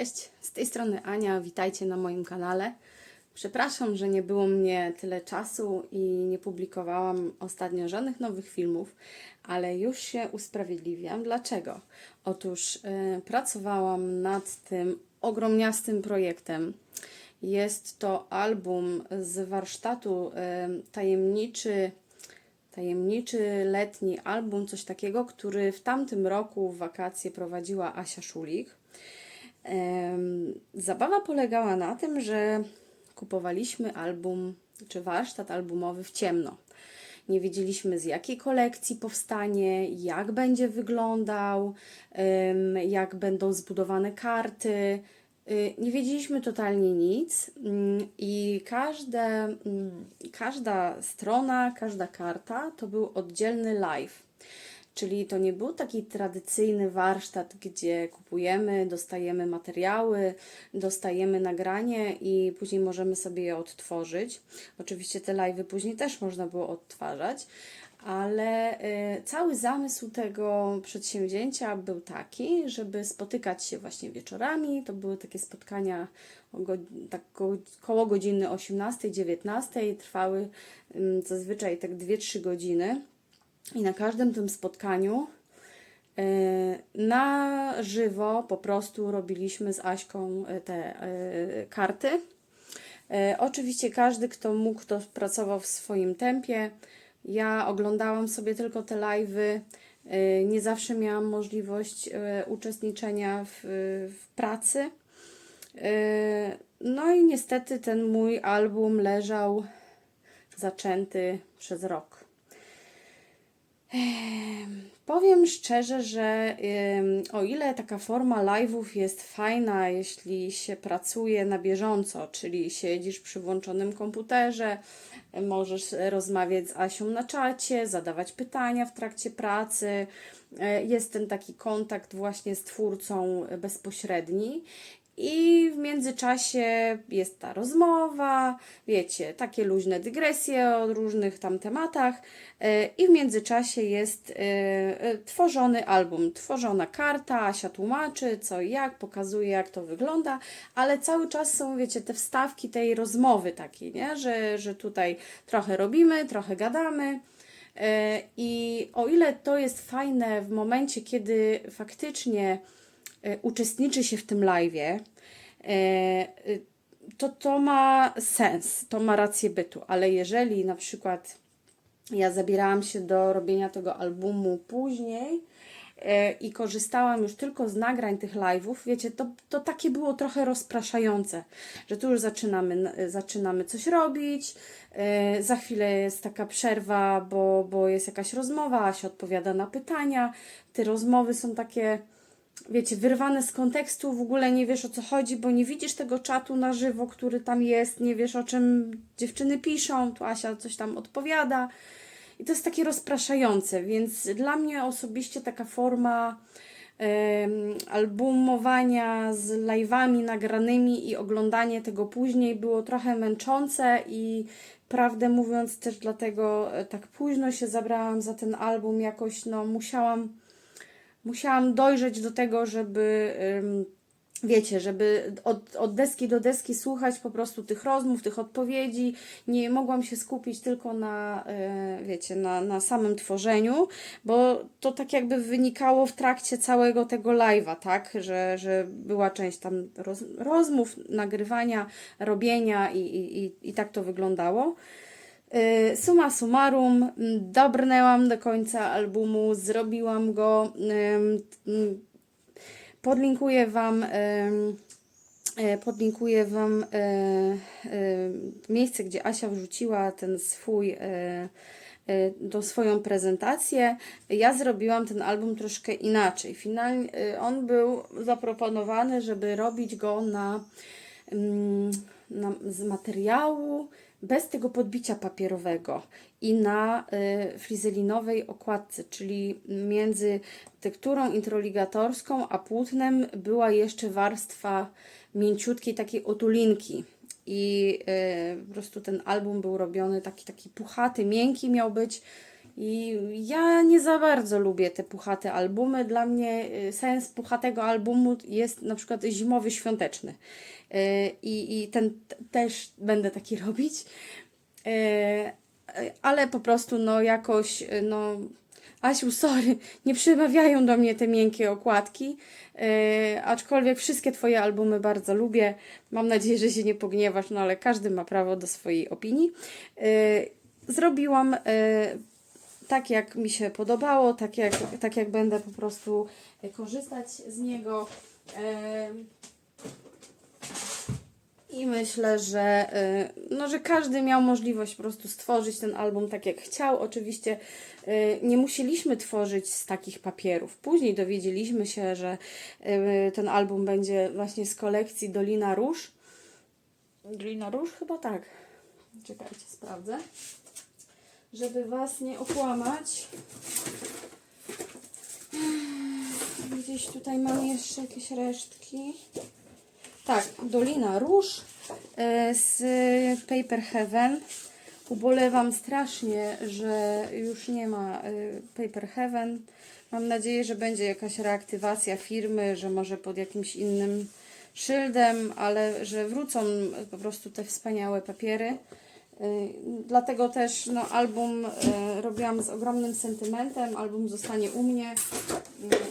Cześć, z tej strony Ania, witajcie na moim kanale. Przepraszam, że nie było mnie tyle czasu i nie publikowałam ostatnio żadnych nowych filmów, ale już się usprawiedliwiam. Dlaczego? Otóż e, pracowałam nad tym ogromniastym projektem. Jest to album z warsztatu e, tajemniczy tajemniczy letni album, coś takiego, który w tamtym roku w wakacje prowadziła Asia Szulik. Zabawa polegała na tym, że kupowaliśmy album czy warsztat albumowy w ciemno. Nie wiedzieliśmy z jakiej kolekcji powstanie, jak będzie wyglądał, jak będą zbudowane karty. Y, Nie wiedzieliśmy totalnie nic mm, i każde, mm, każda strona, każda karta to był oddzielny live. Czyli to nie był taki tradycyjny warsztat, gdzie kupujemy, dostajemy materiały, dostajemy nagranie i później możemy sobie je odtworzyć. Oczywiście te live'y później też można było odtwarzać, ale y, cały zamysł tego przedsięwzięcia był taki, żeby spotykać się właśnie wieczorami. To były takie spotkania tak ko- koło godziny 18-19, trwały ym, zazwyczaj tak 2-3 godziny. I na każdym tym spotkaniu e, na żywo po prostu robiliśmy z Aśką e, te e, karty. Oczywiście każdy, kto mógł, to pracował w swoim tempie. Ja oglądałam sobie tylko te live'y. Nie zawsze miałam możliwość uczestniczenia w, w pracy. No i niestety ten mój album leżał zaczęty przez rok. Powiem szczerze, że o ile taka forma live'ów jest fajna, jeśli się pracuje na bieżąco, czyli siedzisz przy włączonym komputerze, możesz rozmawiać z Asią na czacie, zadawać pytania w trakcie pracy, y, jest ten taki kontakt właśnie z twórcą bezpośredni. I w międzyczasie jest ta rozmowa, wiecie, takie luźne dygresje o różnych tam tematach. e, I w międzyczasie jest e, e, tworzony album, tworzona karta, Asia tłumaczy co i jak, pokazuje jak to wygląda, ale cały czas są, wiecie, te wstawki tej rozmowy takiej, nie? Że, że tutaj trochę robimy, trochę gadamy. I o ile to jest fajne w momencie, kiedy faktycznie uczestniczy się w tym live'ie, e, to to ma sens, to ma rację bytu, ale jeżeli na przykład ja zabierałam się do robienia tego albumu później e, i korzystałam już tylko z nagrań tych live'ów, wiecie, to, to takie było trochę rozpraszające, że tu już zaczynamy, zaczynamy coś robić, e, za chwilę jest taka przerwa, bo, bo jest jakaś rozmowa, Asia odpowiada na pytania, te rozmowy są takie wiecie, wyrwane z kontekstu, w ogóle nie wiesz o co chodzi, bo nie widzisz tego czatu na żywo, który tam jest, nie wiesz o czym dziewczyny piszą, tu Asia coś tam odpowiada. I to jest takie rozpraszające, więc dla mnie osobiście taka forma albumowania z live'ami nagranymi i oglądanie tego później było trochę męczące i prawdę mówiąc też dlatego e, tak późno się zabrałam za ten album, jakoś no musiałam musiałam dojrzeć do tego, żeby wiecie, żeby od, od deski do deski słuchać po prostu tych rozmów, tych odpowiedzi. Nie mogłam się skupić tylko na, y, wiecie, na, na samym tworzeniu, bo to tak jakby wynikało w trakcie całego tego live'a, tak, że, że była część tam roz, rozmów, nagrywania, robienia i, i, i, i tak to wyglądało. Y, Summa summarum, m, dobrnęłam do końca albumu, zrobiłam go. ym, Podlinkuję Wam, e, podlinkuję Wam e, miejsce, gdzie Asia wrzuciła ten swój, tą swoją prezentację. Ja zrobiłam ten album troszkę inaczej. Finalnie on był zaproponowany, żeby robić go na mm, na, z materiału bez tego podbicia papierowego i na y, frizelinowej okładce, czyli między tekturą introligatorską a płótnem była jeszcze warstwa mięciutkiej takiej otulinki. I y, po prostu ten album był robiony taki, taki puchaty, miękki miał być. I ja nie za bardzo lubię te puchate albumy. Dla mnie y, sens puchatego albumu jest na przykład zimowy, świąteczny. Y, I, i ten też będę taki robić. Y, Ale po prostu no jakoś no Asiu, sorry, nie przemawiają do mnie te miękkie okładki, aczkolwiek wszystkie Twoje albumy bardzo lubię. Mam nadzieję, że się nie pogniewasz, no ale każdy ma prawo do swojej opinii. Zrobiłam tak, jak mi się podobało, tak jak, tak jak będę po prostu yy, korzystać z niego. I myślę, że, y, no, że każdy miał możliwość po prostu stworzyć ten album tak jak chciał. Oczywiście y, nie musieliśmy tworzyć z takich papierów. Później dowiedzieliśmy się, że ten album będzie właśnie z kolekcji Dolina Róż. Dolina Róż? Chyba tak. Czekajcie, sprawdzę. Żeby Was nie okłamać. Gdzieś tutaj mam jeszcze jakieś resztki. Tak, Dolina Róż e, z Paper Heaven. Ubolewam strasznie, że już nie ma e, Paper Heaven. Mam nadzieję, że będzie jakaś reaktywacja firmy, że może pod jakimś innym szyldem, ale że wrócą po prostu te wspaniałe papiery. Y, Dlatego też no, album y, robiłam z ogromnym sentymentem. Album zostanie u mnie.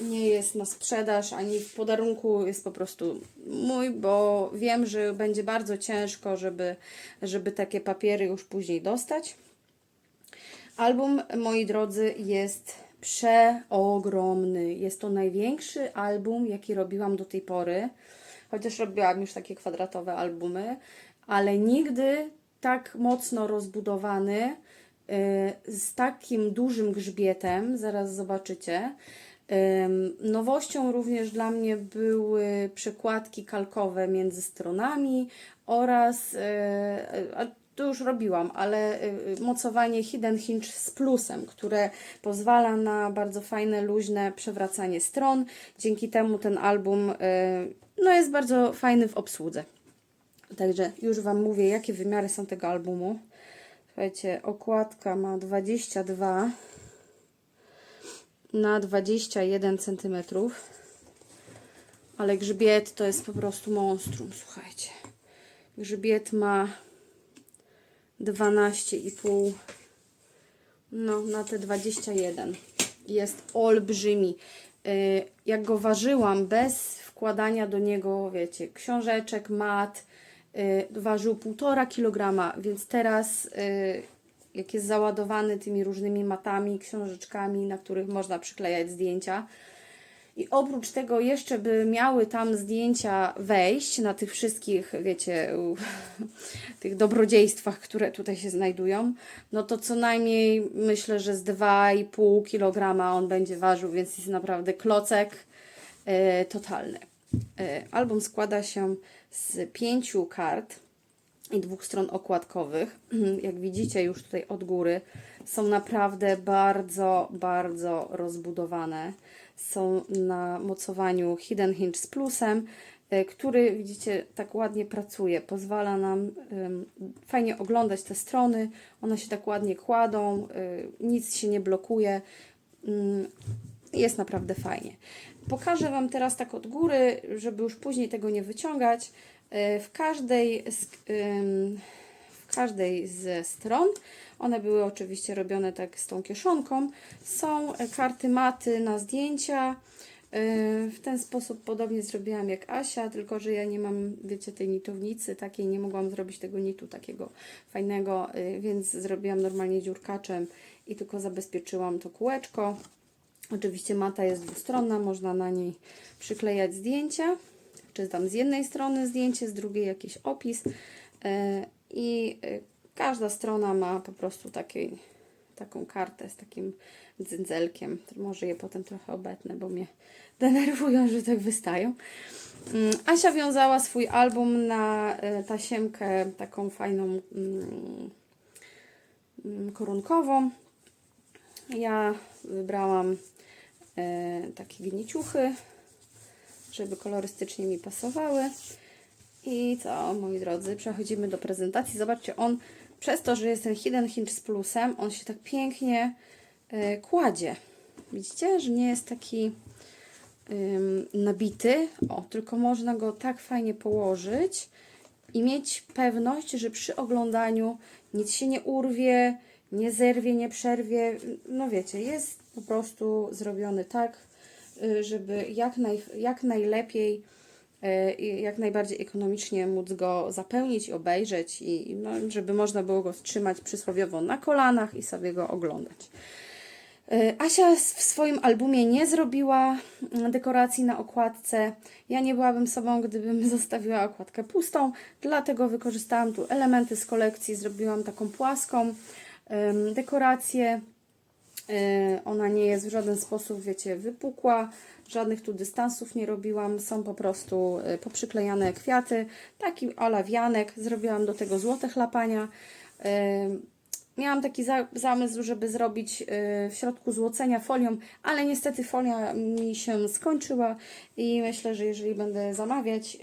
Y, Nie jest na sprzedaż ani w podarunku, jest po prostu mój, bo wiem, że będzie bardzo ciężko, żeby, żeby takie papiery już później dostać. Album, moi drodzy, jest przeogromny. Jest to największy album, jaki robiłam do tej pory. Chociaż robiłam już takie kwadratowe albumy, ale nigdy tak mocno rozbudowany, y, z takim dużym grzbietem, zaraz zobaczycie. Ym, Nowością również dla mnie były przekładki kalkowe między stronami oraz, a to już robiłam, ale mocowanie Hidden Hinge z plusem, które pozwala na bardzo fajne, luźne przewracanie stron. Dzięki temu ten album no, jest bardzo fajny w obsłudze. Także już Wam mówię, jakie wymiary są tego albumu. Słuchajcie, okładka ma 22 na 21 cm. Ale grzbiet to jest po prostu monstrum, słuchajcie. Grzbiet ma 12,5 no, na te 21. Jest olbrzymi. Y, Jak go ważyłam bez wkładania do niego, wiecie, książeczek, mat, ważył 1,5 kg, więc teraz y, jak jest załadowany tymi różnymi matami, książeczkami, na których można przyklejać zdjęcia, i oprócz tego jeszcze by miały tam zdjęcia wejść na tych wszystkich, wiecie, tych dobrodziejstwach, które tutaj się znajdują, no to co najmniej myślę, że z 2,5 kg on będzie ważył, więc jest naprawdę klocek e, totalny. Album składa się z pięciu kart i dwóch stron okładkowych. Jak widzicie już tutaj od góry, są naprawdę bardzo, bardzo rozbudowane. Są na mocowaniu Hidden Hinge z plusem, y, który widzicie tak ładnie pracuje. Pozwala nam fajnie oglądać te strony. One się tak ładnie kładą, y, nic się nie blokuje. Jest naprawdę fajnie. Pokażę Wam teraz tak od góry, żeby już później tego nie wyciągać. Y, W każdej z, w każdej ze stron, one były oczywiście robione tak z tą kieszonką, są e, karty maty na zdjęcia. Y, W ten sposób podobnie zrobiłam jak Asia, tylko że ja nie mam, wiecie, tej nitownicy takiej, nie mogłam zrobić tego nitu takiego fajnego, y, więc zrobiłam normalnie dziurkaczem i tylko zabezpieczyłam to kółeczko. Oczywiście mata jest dwustronna, można na niej przyklejać zdjęcia, czy tam z jednej strony zdjęcie, z drugiej jakiś opis e, i e, każda strona ma po prostu takiej, taką kartę z takim dzędzelkiem. Może je potem trochę obetnę, bo mnie denerwują, że tak wystają. Mm, Asia wiązała swój album na e, tasiemkę taką fajną mm, mm, korunkową. Ja wybrałam takie gniciuchy, żeby kolorystycznie mi pasowały. I co, moi drodzy, przechodzimy do prezentacji. Zobaczcie, on przez to, że jest ten Hidden Hinge z plusem, on się tak pięknie e, kładzie. Widzicie, że nie jest taki nabity, o, tylko można go tak fajnie położyć i mieć pewność, że przy oglądaniu nic się nie urwie, nie zerwie, nie przerwie. No wiecie, jest po prostu zrobiony tak, y, żeby jak, naj, jak najlepiej y, jak najbardziej ekonomicznie móc go zapełnić obejrzeć i no, żeby można było go trzymać przysłowiowo na kolanach i sobie go oglądać. Y, Asia w swoim albumie nie zrobiła mm, dekoracji na okładce. Ja nie byłabym sobą, gdybym zostawiła okładkę pustą, dlatego wykorzystałam tu elementy z kolekcji. Zrobiłam taką płaską dekorację. Y, Ona nie jest w żaden sposób, wiecie, wypukła. Żadnych tu dystansów nie robiłam. Są po prostu y, poprzyklejane kwiaty. Taki ala wianek. Zrobiłam do tego złote chlapania. Ym, Miałam taki za, zamysł, żeby zrobić y, w środku złocenia folią, ale niestety folia mi się skończyła i myślę, że jeżeli będę zamawiać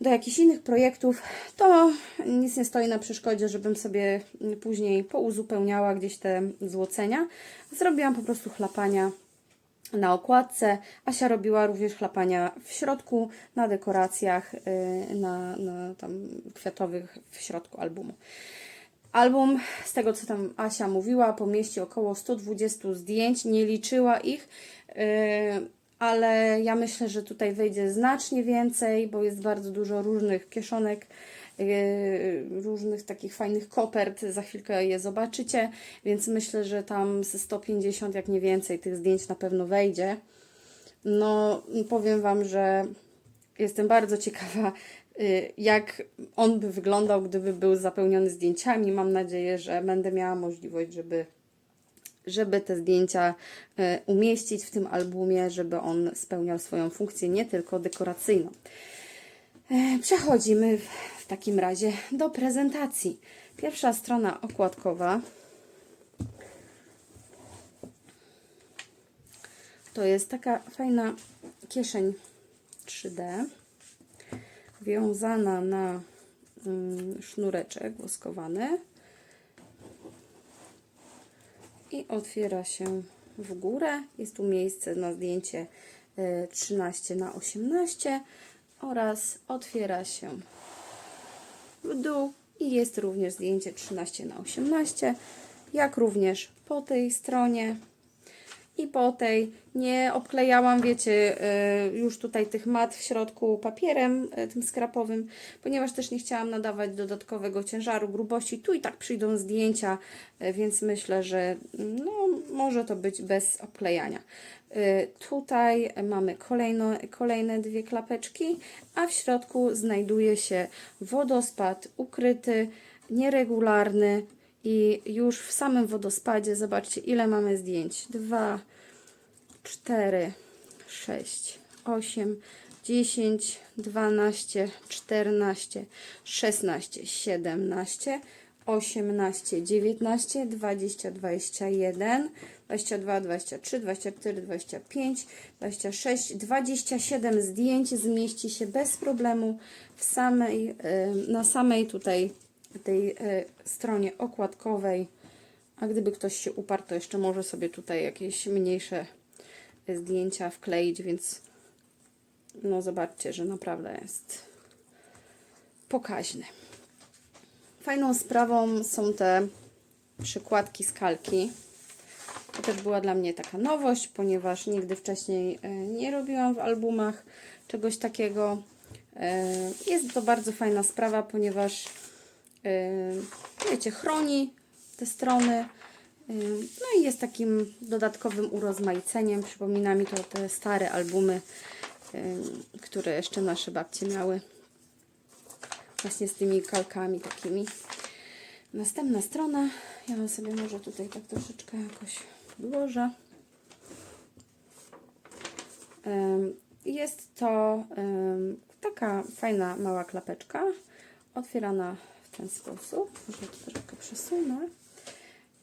do jakichś innych projektów, to nic nie stoi na przeszkodzie, żebym sobie później pouzupełniała gdzieś te złocenia. Zrobiłam po prostu chlapania na okładce. Asia robiła również chlapania w środku, na dekoracjach, y, na, na tam kwiatowych w środku albumu. Album, z tego co tam Asia mówiła, pomieści około 120 zdjęć, nie liczyła ich, yy, ale ja myślę, że tutaj wyjdzie znacznie więcej, bo jest bardzo dużo różnych kieszonek, yy, różnych takich fajnych kopert, za chwilkę je zobaczycie, więc myślę, że tam ze 150, jak nie więcej, tych zdjęć na pewno wejdzie. No, powiem Wam, że jestem bardzo ciekawa, y, jak on by wyglądał, gdyby był zapełniony zdjęciami. Mam nadzieję, że będę miała możliwość, żeby, żeby te zdjęcia y, umieścić w tym albumie, żeby on spełniał swoją funkcję nie tylko dekoracyjną. E, Przechodzimy w, w takim razie do prezentacji. Pierwsza strona okładkowa. To jest taka fajna kieszeń 3D, wiązana na mm, sznureczek woskowany i otwiera się w górę. Jest tu miejsce na zdjęcie e, 13 na 18 oraz otwiera się w dół i jest również zdjęcie 13 na 18 jak również po tej stronie i po tej nie obklejałam, wiecie, y, już tutaj tych mat w środku papierem y, tym skrapowym, ponieważ też nie chciałam nadawać dodatkowego ciężaru, grubości. Tu i tak przyjdą zdjęcia, y, więc myślę, że no, może to być bez obklejania. Tutaj mamy kolejno, kolejne dwie klapeczki, a w środku znajduje się wodospad ukryty, nieregularny, i już w samym wodospadzie zobaczcie, ile mamy zdjęć. 2, 4, 6, 8, 10, 12, 14, 16, 17, 18, 19, 20, 21, 22, 23, 24, 25, 26, 27 zdjęć zmieści się bez problemu w samej, y, na samej tutaj tej e, stronie okładkowej. A gdyby ktoś się uparł, to jeszcze może sobie tutaj jakieś mniejsze e, zdjęcia wkleić, więc no zobaczcie, że naprawdę jest pokaźny. Fajną sprawą są te przykładki z kalki. To też była dla mnie taka nowość, ponieważ nigdy wcześniej e, nie robiłam w albumach czegoś takiego. Jest to bardzo fajna sprawa, ponieważ wiecie, chroni te strony. Yy, No i jest takim dodatkowym urozmaiceniem. Przypomina mi to te stare albumy, yy, które jeszcze nasze babcie miały. Właśnie z tymi kalkami takimi. Następna strona. Ja ją sobie może tutaj tak troszeczkę jakoś wyłożę. Jest to taka fajna mała klapeczka, otwierana w ten sposób. Może to troszkę przesunę.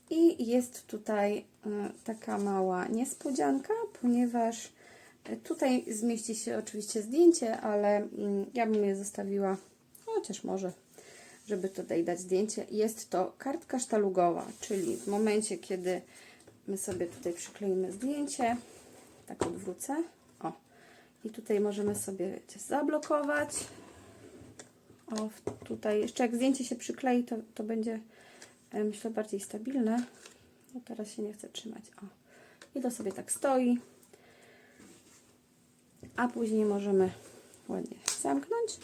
I jest tutaj y, taka mała niespodzianka, ponieważ y, tutaj zmieści się oczywiście zdjęcie, ale mm, ja bym je zostawiła, chociaż może, żeby tutaj dać zdjęcie. Jest to kartka sztalugowa, czyli w momencie, kiedy my sobie tutaj przykleimy zdjęcie. Tak odwrócę. O. I tutaj możemy sobie wiecie, zablokować. O, tutaj jeszcze jak zdjęcie się przyklei, to, to będzie e, myślę bardziej stabilne. No teraz się nie chce trzymać. O. I to sobie tak stoi. A później możemy ładnie zamknąć.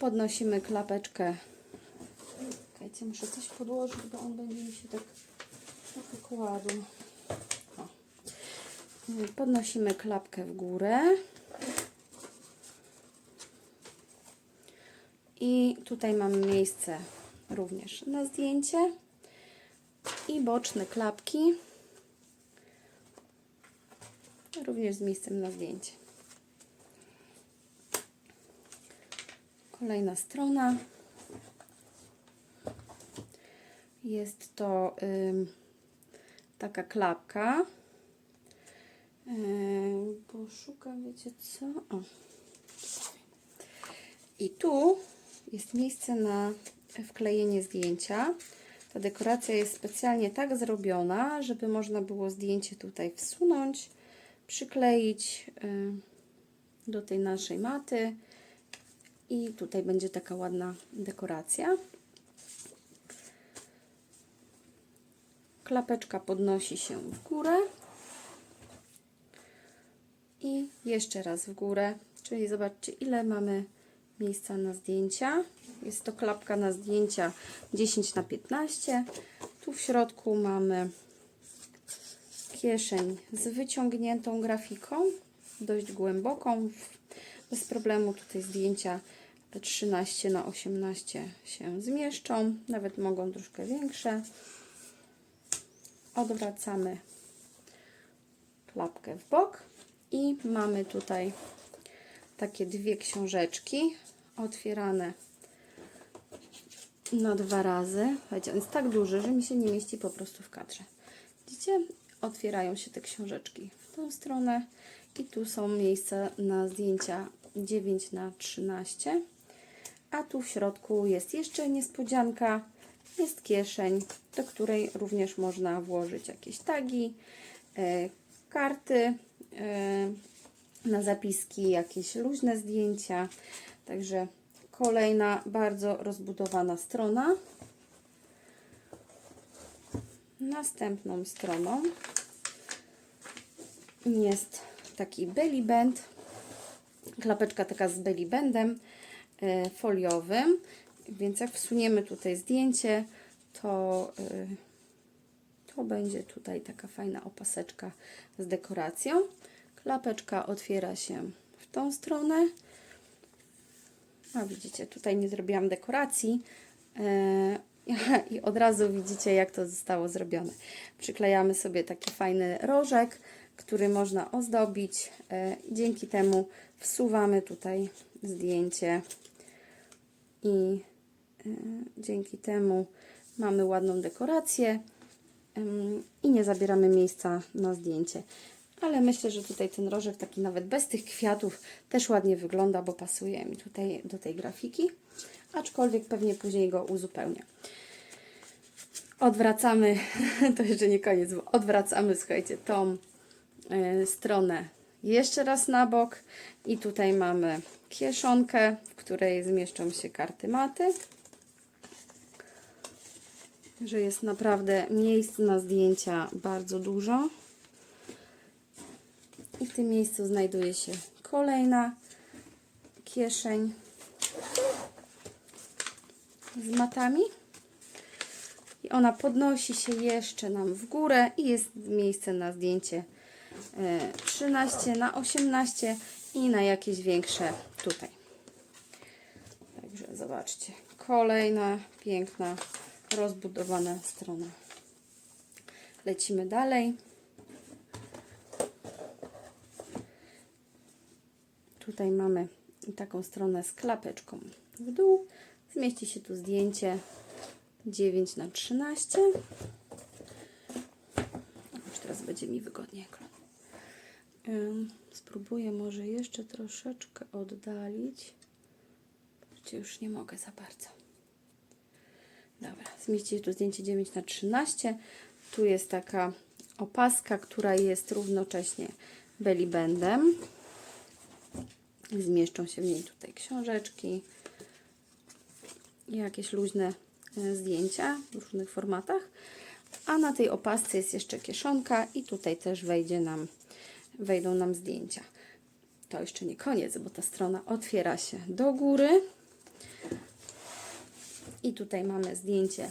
Podnosimy klapeczkę. Czekajcie, muszę coś podłożyć, bo on będzie mi się tak trochę kładł. O. Podnosimy klapkę w górę. I tutaj mamy miejsce również na zdjęcie. I boczne klapki. Również z miejscem na zdjęcie. Kolejna strona. Jest to ym, taka klapka. Ym, bo wiecie co? O. I tu jest miejsce na wklejenie zdjęcia. Ta dekoracja jest specjalnie tak zrobiona, żeby można było zdjęcie tutaj wsunąć, przykleić y, do tej naszej maty i tutaj będzie taka ładna dekoracja. Klapeczka podnosi się w górę i jeszcze raz w górę, czyli zobaczcie ile mamy miejsca na zdjęcia. Jest to klapka na zdjęcia 10 na 15. Tu w środku mamy kieszeń z wyciągniętą grafiką, dość głęboką. Bez problemu tutaj zdjęcia 13 na 18 się zmieszczą, nawet mogą troszkę większe. Odwracamy klapkę w bok i mamy tutaj takie dwie książeczki otwierane na dwa razy. Słuchajcie, on jest tak duży, że mi się nie mieści po prostu w kadrze. Widzicie? Otwierają się te książeczki w tą stronę i tu są miejsca na zdjęcia 9 na 13 a tu w środku jest jeszcze niespodzianka, jest kieszeń, do której również można włożyć jakieś tagi, e, karty e, na zapiski, jakieś luźne zdjęcia. Także kolejna bardzo rozbudowana strona. Następną stroną jest taki belly band, klapeczka taka z belly bandem e, foliowym, więc jak wsuniemy tutaj zdjęcie, to, e, to będzie tutaj taka fajna opaseczka z dekoracją. Klapeczka otwiera się w tą stronę. A widzicie, tutaj nie zrobiłam dekoracji. E, I od razu widzicie, jak to zostało zrobione. Przyklejamy sobie taki fajny rożek, który można ozdobić. E, Dzięki temu wsuwamy tutaj zdjęcie i e, dzięki temu mamy ładną dekorację i nie zabieramy miejsca na zdjęcie. Ale myślę, że tutaj ten rożek taki nawet bez tych kwiatów też ładnie wygląda, bo pasuje mi tutaj do tej grafiki. Aczkolwiek pewnie później go uzupełnię. Odwracamy, to jeszcze nie koniec, bo odwracamy, słuchajcie, tą y, stronę jeszcze raz na bok i tutaj mamy kieszonkę, w której zmieszczą się karty maty. Że jest naprawdę miejsc na zdjęcia bardzo dużo. I w tym miejscu znajduje się kolejna kieszeń z matami. I ona podnosi się jeszcze nam w górę i jest miejsce na zdjęcie e, 13 na 18 i na jakieś większe tutaj. Także zobaczcie, kolejna piękna, rozbudowana strona. Lecimy dalej. Tutaj mamy taką stronę z klapeczką w dół. Zmieści się tu zdjęcie 9 na 13. Już teraz będzie mi wygodnie. Spróbuję może jeszcze troszeczkę oddalić. Patrzcie, już nie mogę za bardzo. Dobra, zmieści się tu zdjęcie 9 na 13 Tu jest taka opaska, która jest równocześnie belly. Zmieszczą się w niej tutaj książeczki, jakieś luźne e, zdjęcia w różnych formatach. A na tej opasce jest jeszcze kieszonka i tutaj też wejdzie nam, wejdą nam zdjęcia. To jeszcze nie koniec, bo ta strona otwiera się do góry. I tutaj mamy zdjęcie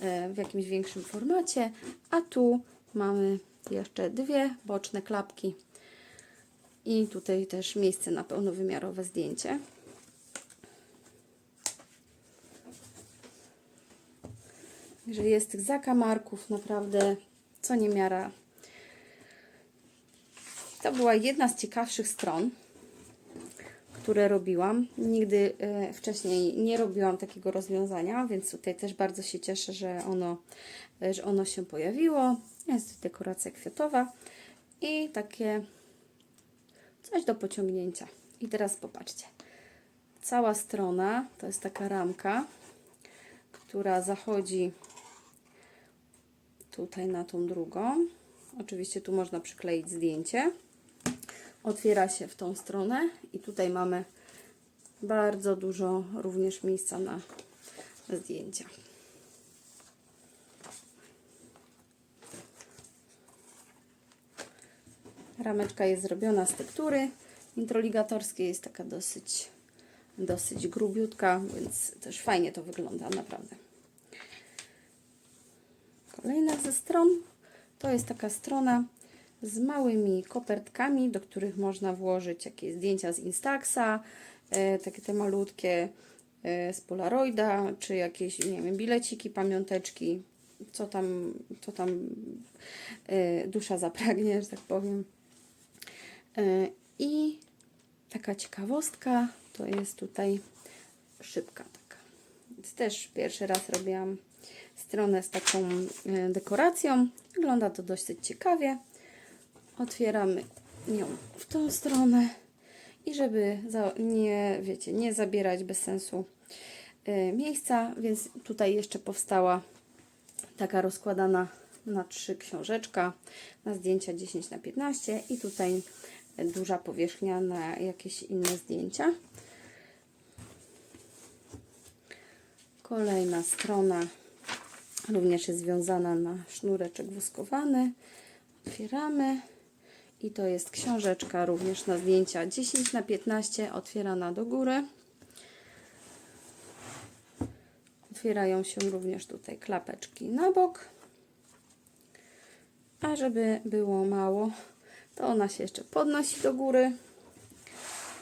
e, w jakimś większym formacie, a tu mamy jeszcze dwie boczne klapki i tutaj też miejsce na pełnowymiarowe zdjęcie. Że jest tych zakamarków naprawdę co niemiara. To była jedna z ciekawszych stron, które robiłam. Nigdy e, wcześniej nie robiłam takiego rozwiązania, więc tutaj też bardzo się cieszę, że ono, że ono się pojawiło. Jest dekoracja kwiatowa i takie coś do pociągnięcia. I teraz popatrzcie. Cała strona to jest taka ramka, która zachodzi tutaj na tą drugą. Oczywiście tu można przykleić zdjęcie. Otwiera się w tą stronę i tutaj mamy bardzo dużo również miejsca na zdjęcia. Rameczka jest zrobiona z tektury introligatorskiej, jest taka dosyć, dosyć grubiutka, więc też fajnie to wygląda, naprawdę. Kolejna ze stron to jest taka strona z małymi kopertkami, do których można włożyć jakieś zdjęcia z Instaxa, e, takie te malutkie e, z Polaroida, czy jakieś, nie wiem, bileciki, pamiąteczki, co tam, co tam e, dusza zapragnie, że tak powiem. E, I taka ciekawostka to jest tutaj szybka taka. Więc też pierwszy raz robiłam stronę z taką e, dekoracją. Wygląda to dosyć ciekawie. Otwieramy ją w tą stronę i żeby nie, wiecie, nie zabierać bez sensu e, miejsca, więc tutaj jeszcze powstała taka rozkładana na trzy książeczka, na zdjęcia 10 na 15 i tutaj duża powierzchnia na jakieś inne zdjęcia. Kolejna strona również jest związana na sznureczek woskowany. Otwieramy i to jest książeczka również na zdjęcia 10 na 15 otwierana do góry. Otwierają się również tutaj klapeczki na bok. A żeby było mało, to ona się jeszcze podnosi do góry.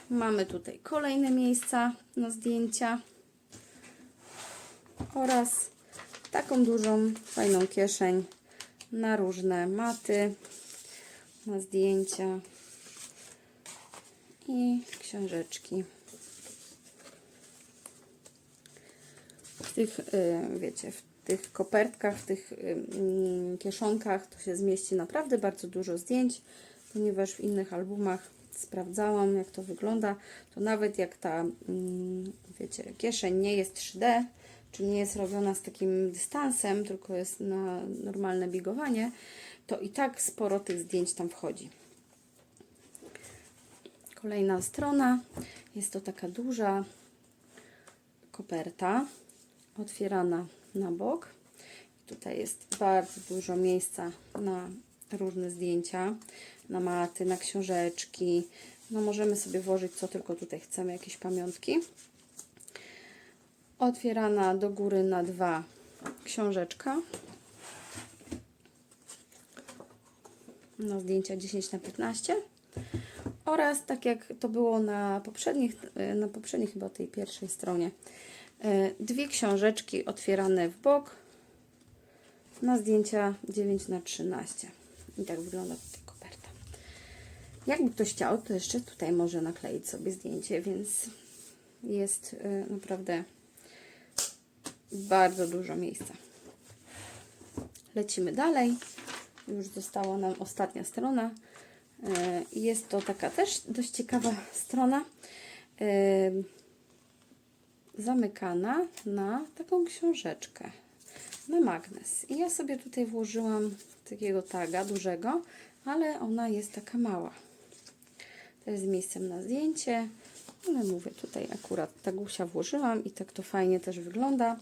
Mamy tutaj kolejne miejsca na zdjęcia oraz taką dużą, fajną kieszeń na różne maty, na zdjęcia i książeczki. W tych, y, wiecie, w tych kopertkach, w tych y, mm, kieszonkach to się zmieści naprawdę bardzo dużo zdjęć, ponieważ w innych albumach sprawdzałam, jak to wygląda, to nawet jak ta, mm, wiecie, kieszeń nie jest 3D, czy nie jest robiona z takim dystansem, tylko jest na normalne bigowanie, to i tak sporo tych zdjęć tam wchodzi. Kolejna strona. Jest to taka duża koperta, otwierana na bok. Tutaj jest bardzo dużo miejsca na różne zdjęcia, na maty, na książeczki. No możemy sobie włożyć co tylko tutaj chcemy, jakieś pamiątki. Otwierana do góry na dwa książeczka. Na zdjęcia 10 na 15 oraz tak jak to było na poprzednich, na poprzedniej chyba tej pierwszej stronie e, dwie książeczki otwierane w bok na zdjęcia 9 na 13 i tak wygląda jakby ktoś chciał to jeszcze tutaj może nakleić sobie zdjęcie więc jest e, naprawdę bardzo dużo miejsca. Lecimy dalej. Już została nam ostatnia strona. E, jest to taka też dość ciekawa strona. E, zamykana na taką książeczkę. na magnes. I ja sobie tutaj włożyłam takiego taga dużego, ale ona jest taka mała. To jest miejscem na zdjęcie. Ale mówię, tutaj akurat tagusia włożyłam i tak to fajnie też wygląda.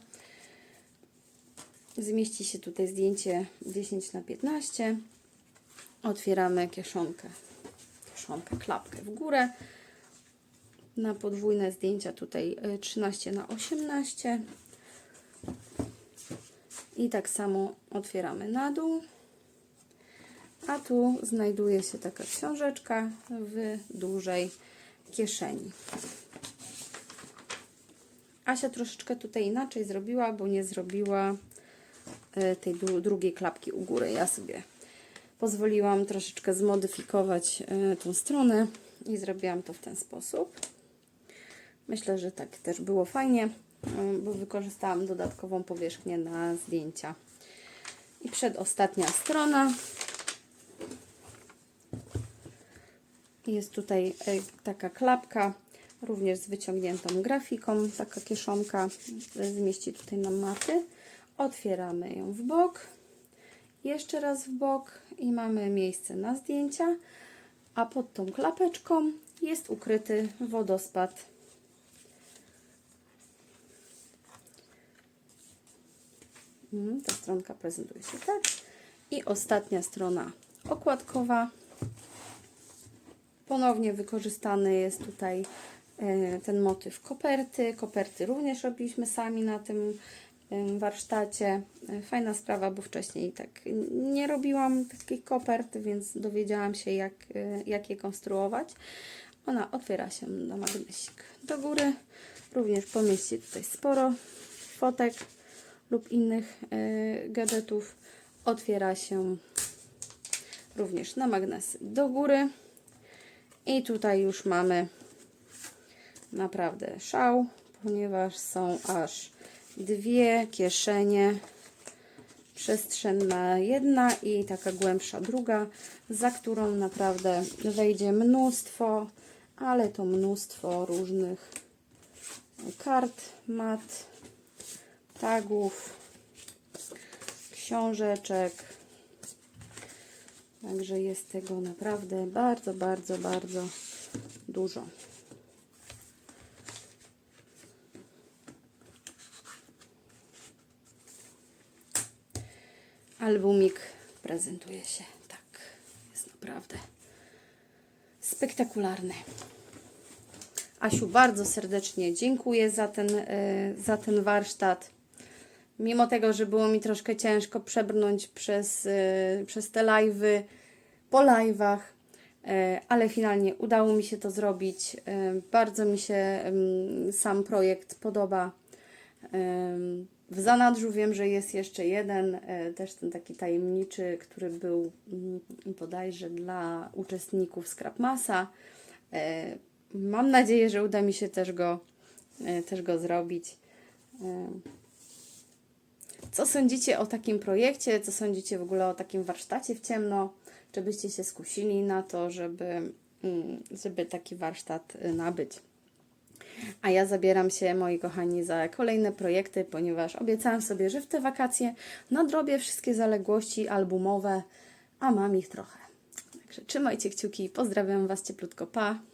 Zmieści się tutaj zdjęcie 10 na 15. Otwieramy kieszonkę, kieszonkę, klapkę w górę. Na podwójne zdjęcia tutaj y, 13 na 18. I tak samo otwieramy na dół. A tu znajduje się taka książeczka w dużej kieszeni. Asia troszeczkę tutaj inaczej zrobiła, bo nie zrobiła e, tej dru- drugiej klapki u góry. Ja sobie pozwoliłam troszeczkę zmodyfikować e, tą stronę i zrobiłam to w ten sposób. Myślę, że tak też było fajnie, e, bo wykorzystałam dodatkową powierzchnię na zdjęcia. I przedostatnia strona. Jest tutaj e, taka klapka, również z wyciągniętą grafiką, taka kieszonka e, zmieści tutaj nam maty. Otwieramy ją w bok, jeszcze raz w bok i mamy miejsce na zdjęcia, a pod tą klapeczką jest ukryty wodospad. Mm, Ta stronka prezentuje się tak. I ostatnia strona okładkowa. Ponownie wykorzystany jest tutaj e, ten motyw koperty. Koperty również robiliśmy sami na tym e, warsztacie. E, Fajna sprawa, bo wcześniej tak nie robiłam takich kopert, więc dowiedziałam się jak, jak je konstruować. Ona otwiera się na magnesik do góry. Również pomieści tutaj sporo fotek lub innych gadżetów. Otwiera się również na magnesy do góry. I tutaj już mamy naprawdę szał, ponieważ są aż dwie kieszenie. Przestrzenna jedna i taka głębsza druga, za którą naprawdę wejdzie mnóstwo, ale to mnóstwo różnych kart, mat, tagów, książeczek. Także jest tego naprawdę bardzo, bardzo, bardzo dużo. Albumik prezentuje się tak. Jest naprawdę spektakularny. Asiu, bardzo serdecznie dziękuję za ten, e, za ten warsztat. Mimo tego, że było mi troszkę ciężko przebrnąć przez, e, przez te live'y, po live'ach, e, ale finalnie udało mi się to zrobić. E, Bardzo mi się em, sam projekt podoba. Em, W zanadrzu wiem, że jest jeszcze jeden, e, też ten taki tajemniczy, który był mm, bodajże dla uczestników Scrapmasa. E, Mam nadzieję, że uda mi się też go, e, też go zrobić. Co sądzicie o takim projekcie? Co sądzicie w ogóle o takim warsztacie w ciemno? Czy byście się skusili na to, żeby, mm, żeby taki warsztat y, nabyć? A ja zabieram się, moi kochani, za kolejne projekty, ponieważ obiecałam sobie, że w te wakacje nadrobię wszystkie zaległości albumowe, a mam ich trochę. Także trzymajcie kciuki, pozdrawiam Was cieplutko, pa!